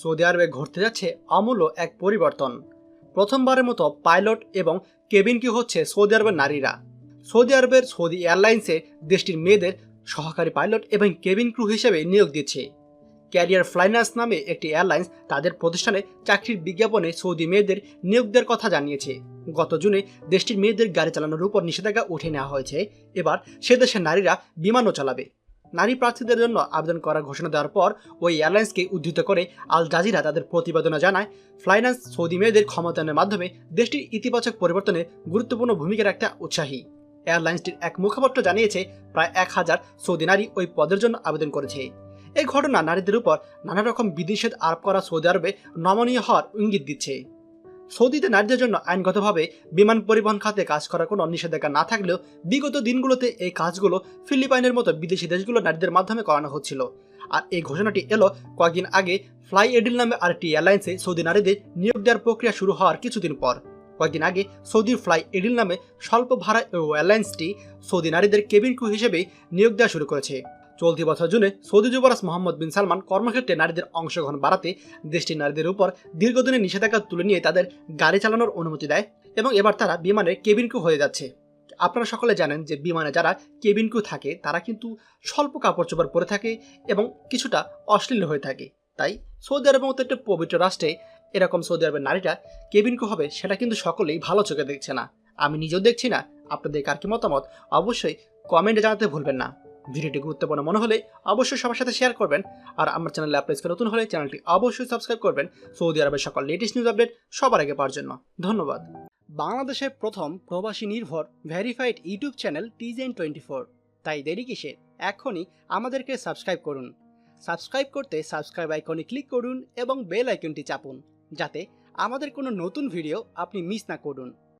Saudi আরবে ঘটতে যাচ্ছে আমূল্য এক পরিবর্তন। প্রথমবারের মতো পাইলট এবং কেবিন কি হচ্ছে সৌদি আরবের নারীরা। সৌদি আরবের সৌদি এয়ারলাইন্সে দেশটির মেয়েদের সহকারী পাইলট এবং কেবিন ক্রু হিসেবে নিয়োগ দিচ্ছে। ক্যারিয়ার ফ্লাইনার্স নামে একটি এয়ারলাইন্স তাদের প্রতিষ্ঠানে চাকরির বিজ্ঞাপনে সৌদি মেয়েদের নিয়োগ দেওয়ার কথা জানিয়েছে। গত জুনে দেশটির মেয়েদের গাড়ি চালানোর উপর নিষেধাজ্ঞা উঠে নেওয়া হয়েছে। এবার সে দেশের নারীরা বিমানও চালাবে। নারী প্রার্থীদের জন্য আবেদন করার ঘোষণা দেওয়ার পর ওই এয়ারলাইন্সকে উদ্ধৃত করে আল জাজিরা তাদের প্রতিবেদনে জানায় ফ্লাইনান্স সৌদি মেয়েদের ক্ষমতায়নের মাধ্যমে দেশটির ইতিবাচক পরিবর্তনে গুরুত্বপূর্ণ ভূমিকা রাখতে উৎসাহী। এয়ারলাইন্সটির এক মুখপাত্র জানিয়েছে, প্রায় এক হাজার সৌদি নারী ওই পদের জন্য আবেদন করেছে। এই ঘটনা নারীদের উপর নানা রকম বিধিনিষেধ আরোপ করা সৌদি আরবে নমনীয় হওয়ার ইঙ্গিত দিচ্ছে। সৌদিতে নারীদের জন্য আইনগতভাবে বিমান পরিবহন খাতে কাজ করার কোনো নিষেধাজ্ঞা না থাকলেও বিগত দিনগুলোতে এই কাজগুলো ফিলিপাইনের মতো বিদেশি দেশগুলো নারীদের মাধ্যমে করানো হচ্ছিল। আর এই ঘোষণাটি এলো কয়েকদিন আগে ফ্লাই এডিল নামে আরেকটি এয়ারলাইন্সে সৌদি নারীদের নিয়োগ দেওয়ার প্রক্রিয়া শুরু হওয়ার কিছুদিন পর। কয়েকদিন আগে সৌদির ফ্লাই এডিল নামে স্বল্প ভাড়া এয়ারলাইন্সটি সৌদি নারীদের কেবিন ক্রু হিসেবে নিয়োগ দেওয়া শুরু করেছে। চলতি বছর জুনে সৌদি যুবরাজ মোহাম্মদ বিন সালমান কর্মক্ষেত্রে নারীদের অংশগ্রহণ বাড়াতে দেশটির নারীদের উপর দীর্ঘদিনের নিষেধাজ্ঞা তুলে নিয়ে তাদের গাড়ি চালানোর অনুমতি দেয় এবং এবার তারা বিমানে কেবিন ক্রু হয়ে যাচ্ছে। আপনারা সকলে জানেন যে বিমানে যারা কেবিন ক্রু থাকে, তারা কিন্তু স্বল্প কাপড় চোপড় পরে থাকে এবং কিছুটা অশ্লীল হয়ে থাকে। তাই সৌদি আরবের মতো একটা পবিত্র রাষ্ট্রে এরকম সৌদি আরবের নারীরা কেবিন ক্রু হবে, সেটা কিন্তু সকলেই ভালো চোখে দেখছে না। আমি নিজেও দেখছি না। আপনাদের কার কি মতামত? অবশ্যই কমেন্টে জানাতে ভুলবেন না। ভিডিওটি গুরুত্বপূর্ণ মনে হলে অবশ্যই সবার সাথে শেয়ার করবেন। আর আমার চ্যানেলে আপলোড নতুন হলে চ্যানেলটি অবশ্যই সাবস্ক্রাইব করবেন। সৌদি আরবের সকল লেটেস্ট নিউজ আপডেট সবার আগে পাওয়ার জন্য। ধন্যবাদ। বাংলাদেশের প্রথম প্রবাসী নির্ভর ভেরিফাইড ইউটিউব চ্যানেল টিজেন টোয়েন্টি ফোর তাই দেরি কিসের? এখনই আমাদেরকে সাবস্ক্রাইব করুন। সাবস্ক্রাইব করতে সাবস্ক্রাইব আইকনে ক্লিক করুন এবং বেল আইকনটি চাপুন, যাতে আমাদের কোনো নতুন ভিডিও আপনি মিস না করুন।